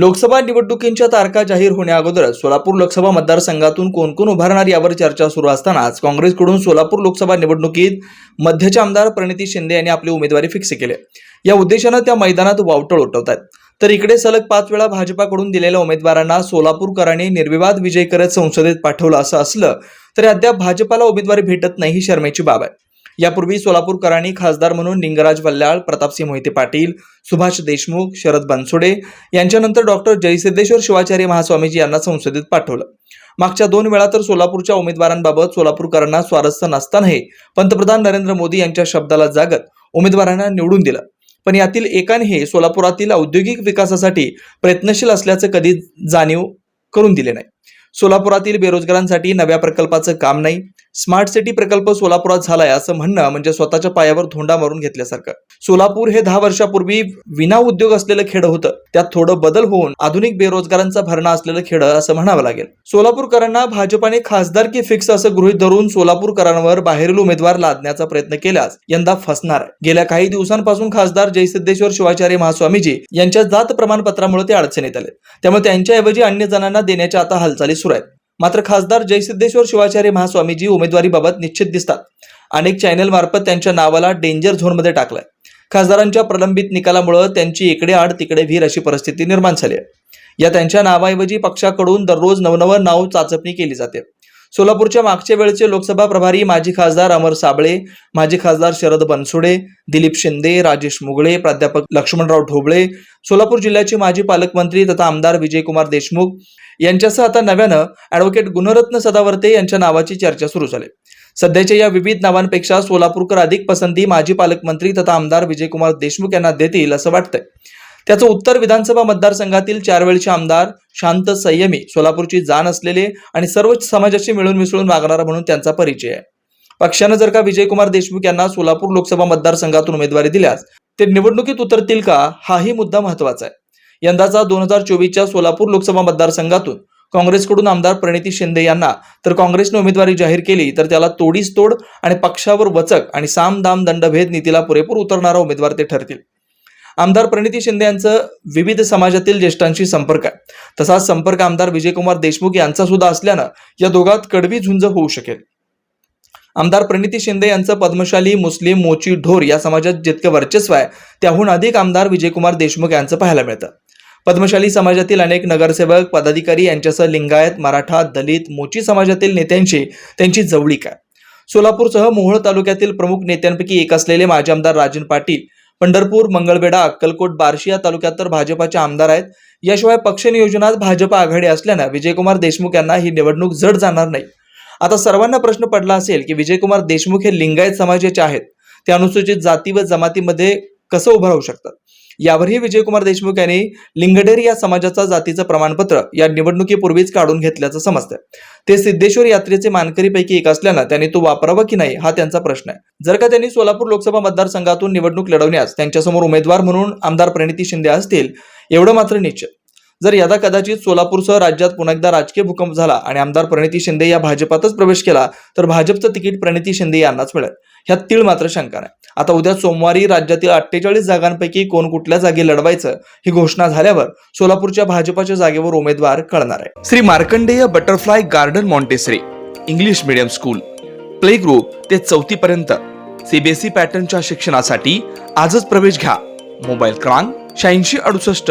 लोकसभा निवडणुकींच्या तारखा जाहीर होण्याअगोदर सोलापूर लोकसभा मतदारसंघातून कोण कोण उभारणार यावर चर्चा सुरू असतानाच काँग्रेसकडून सोलापूर लोकसभा निवडणुकीत मध्यचे आमदार प्रणिती शिंदे यांनी आपली उमेदवारी फिक्स केली. या उद्देशानं त्या मैदानात वावटळ उठवत आहेत तर इकडे सलग पाच वेळा भाजपाकडून दिलेल्या उमेदवारांना सोलापूरकरांनी निर्विवाद विजय करत संसदेत पाठवलं असं असलं तरी अद्याप भाजपाला उमेदवारी भेटत नाही ही शर्मेची बाब आहे. यापूर्वी सोलापूरकरांनी खासदार म्हणून लिंगराज वल्लाळ प्रतापसिंह मोहिते पाटील सुभाष देशमुख शरद बनसोडे यांच्यानंतर डॉक्टर जयसिद्धेश्वर शिवाचार्य महास्वामीजी यांना संसदेत पाठवलं. मागच्या दोन वेळा तर सोलापूरच्या उमेदवारांबाबत सोलापूरकरांना स्वारस्य नसतानाही पंतप्रधान नरेंद्र मोदी यांच्या शब्दाला जागत उमेदवारांना निवडून दिलं. पण यातील एकानेही सोलापुरातील औद्योगिक विकासासाठी प्रयत्नशील असल्याचं कधी जाणीव करून दिले नाही. सोलापुरातील बेरोजगारांसाठी नव्या प्रकल्पाचं काम नाही. स्मार्ट सिटी प्रकल्प सोलापुरात झालाय असं म्हणणं म्हणजे स्वतःच्या पायावर धोंडा मारून घेतल्यासारखं. सोलापूर हे दहा वर्षापूर्वी विना उद्योग असलेलं खेडं होतं. त्यात थोडं बदल होऊन आधुनिक बेरोजगारांचा भरणा असलेलं खेडं असं म्हणावं लागेल. सोलापूरकरांना भाजपाने खासदारकी फिक्स असं गृहीत धरून सोलापूरकरांवर बाहेरील उमेदवार लादण्याचा प्रयत्न केल्यास यंदा फसणार. गेल्या काही दिवसांपासून खासदार जयसिद्धेश्वर शिवाचार्य महास्वामीजी यांच्या जात प्रमाणपत्रामुळे ते अडचणीत आले त्यामुळे त्यांच्याऐवजी अन्य जणांना देण्याच्या आता हालचाली सुरू आहेत. मात्र खासदार जयसिद्धेश्वर शिवाचार्य महास्वामीजी उमेदवारीबाबत निश्चित दिसतात. अनेक चॅनेल मार्फत त्यांच्या नावाला डेंजर झोनमध्ये टाकलाय. खासदारांच्या प्रलंबित निकालामुळे त्यांची इकडे आड तिकडे व्हीर अशी परिस्थिती निर्माण झाली आहे. या त्यांच्या नावाऐवजी पक्षाकडून दररोज नवनवं नाव चाचपणी केली जाते. सोलापूरच्या मागच्या वेळचे लोकसभा प्रभारी माजी खासदार अमर साबळे माजी खासदार शरद बनसुडे दिलीप शिंदे राजेश मुगळे प्राध्यापक लक्ष्मणराव ढोबळे सोलापूर जिल्ह्याचे माजी पालकमंत्री तथा आमदार विजयकुमार देशमुख यांच्यासह आता नव्यानं ॲडव्होकेट गुणरत्न सदावर्ते यांच्या नावाची चर्चा सुरू झाली. सध्याच्या या विविध नावांपेक्षा सोलापूरकर अधिक पसंती माजी पालकमंत्री तथा आमदार विजयकुमार देशमुख यांना देतील असं वाटतंय. त्याचं उत्तर विधानसभा मतदारसंघातील चार वेळचे आमदार शांत संयमी सोलापूरची जाण असलेले आणि सर्व समाजाशी मिळून मिसळून वागणारा म्हणून त्यांचा परिचय आहे. पक्षानं जर का विजयकुमार देशमुख यांना सोलापूर लोकसभा मतदारसंघातून उमेदवारी दिल्यास ते निवडणुकीत उतरतील का? हाही मुद्दा महत्त्वाचा आहे. यंदाचा दोन हजार चोवीसच्या सोलापूर लोकसभा मतदारसंघातून काँग्रेसकडून आमदार प्रणिती शिंदे यांना तर काँग्रेसने उमेदवारी जाहीर केली तर त्याला तोडीस तोड आणि पक्षावर वचक आणि साम दाम दंडभेद नीतीला पुरेपूर उतरणारा उमेदवार ते ठरतील. आमदार प्रणिती शिंदे यांचं विविध समाजातील ज्येष्ठांशी संपर्क आहे. तसाच संपर्क आमदार विजयकुमार देशमुख यांचा सुद्धा असल्यानं या दोघात कडवी झुंज होऊ शकेल. आमदार प्रणिती शिंदे यांचं पद्मशाली मुस्लिम मोची ढोर या समाजात जितकं वर्चस्व आहे त्याहून अधिक आमदार विजयकुमार देशमुख यांचं पाहायला मिळतं. पद्मशाली समाजातील अनेक नगरसेवक पदाधिकारी यांच्यासह लिंगायत मराठा दलित मोची समाजातील नेत्यांशी त्यांची जवळीक आहे. सोलापूरसह मोहोळ तालुक्यातील प्रमुख नेत्यांपैकी एक असलेले माजी आमदार राजन पाटील पंढरपूर मंगळबेडा अक्कलकोट बार्शी या तालुक्यात तर भाजपाचे आमदार आहेत. याशिवाय पक्ष नियोजनात भाजप आघाडी असल्यानं विजयकुमार देशमुख यांना ही निवडणूक जड जाणार नाही. आता सर्वांना प्रश्न पडला असेल की विजयकुमार देशमुख हे लिंगायत समाजाचे आहेत. ते अनुसूचित जाती व जमातीमध्ये कसं उभं राहू शकतात? यावरही विजयकुमार देशमुख यांनी लिंगडेर या समाजाचा जातीचं प्रमाणपत्र या निवडणुकीपूर्वीच काढून घेतल्याचं समजतं ते सिद्धेश्वर यात्रेचे मानकरीपैकी एक असल्यानं त्यांनी तो वापरावा की नाही हा त्यांचा प्रश्न आहे. जर का त्यांनी सोलापूर लोकसभा मतदारसंघातून निवडणूक लढवण्यास त्यांच्यासमोर उमेदवार म्हणून आमदार प्रणिती शिंदे असतील एवढं मात्र निश्चित. जर यदा कदाचित सोलापूरसह राज्यात पुन्हा एकदा राजकीय भूकंप झाला आणि आमदार प्रणिती शिंदे या भाजपातच प्रवेश केला तर भाजपचं तिकीट प्रणिती शिंदे यांनाच मिळेल. ह्यात तीळ मात्र शंका नाही. आता उद्या सोमवारी राज्यातील अठ्ठेचाळीस जागांपैकी कोण कुठल्या जागी लढवायचं ही घोषणा झाल्यावर सोलापूरच्या भाजपाच्या जागेवर उमेदवार कळणार आहे. Shri Markandeya butterfly garden Montessori English medium school play group ते चौथी पर्यंत. सीबीएसई पॅटर्नच्या शिक्षणासाठी आजच प्रवेश घ्या. मोबाईल क्रमांक शहाऐंशी अडुसष्ट